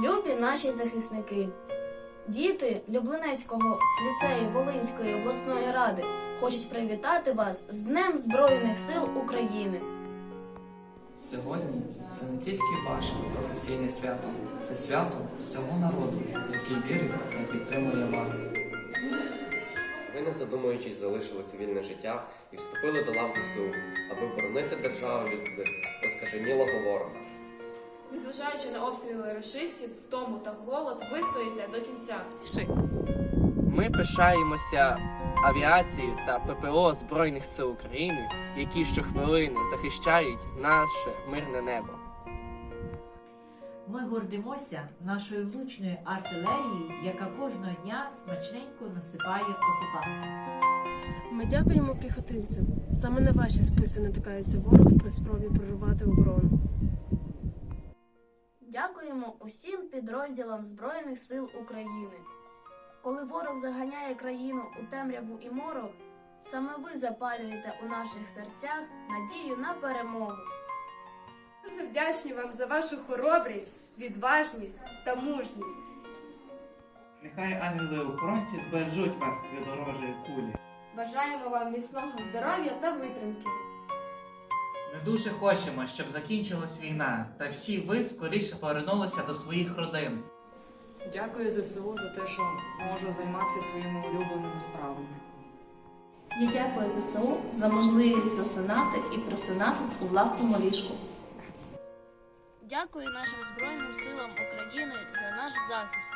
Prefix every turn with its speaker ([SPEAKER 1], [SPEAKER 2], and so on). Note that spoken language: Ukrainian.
[SPEAKER 1] Любі наші захисники, діти Люблинецького ліцею Волинської обласної ради хочуть привітати вас з Днем Збройних сил України.
[SPEAKER 2] Сьогодні це не тільки ваше професійне свято, це свято всього народу, який вірить та підтримує вас.
[SPEAKER 3] Ви, не задумуючись, залишили цивільне життя і вступили до лав ЗСУ, аби боронити державу від оскаженілого ворога.
[SPEAKER 4] Незважаючи на обстріли рашистів, втому та голод, ви стоїте до кінця.
[SPEAKER 5] Ми пишаємося авіацією та ППО Збройних сил України, які щохвилини захищають наше мирне небо.
[SPEAKER 6] Ми гордимося нашою влучною артилерією, яка кожного дня смачненько насипає окупанта.
[SPEAKER 7] Ми дякуємо піхотинцям. Саме на ваші списи натикається ворог при спробі прорвати оборону.
[SPEAKER 1] Дякуємо усім підрозділам Збройних сил України. Коли ворог заганяє країну у темряву і морок, саме ви запалюєте у наших серцях надію на перемогу.
[SPEAKER 8] Дуже вдячні вам за вашу хоробрість, відважність та мужність.
[SPEAKER 9] Нехай ангели-охоронці збережуть вас від ворожої кулі.
[SPEAKER 4] Бажаємо вам міцного здоров'я та витримки.
[SPEAKER 9] Ми дуже хочемо, щоб закінчилась війна, та всі ви скоріше повернулися до своїх родин.
[SPEAKER 10] Дякую ЗСУ за те, що можу займатися своїми улюбленими справами.
[SPEAKER 1] Я дякую ЗСУ за можливість засинати і просинатись у власному ліжку. Дякую нашим Збройним силам України за наш захист.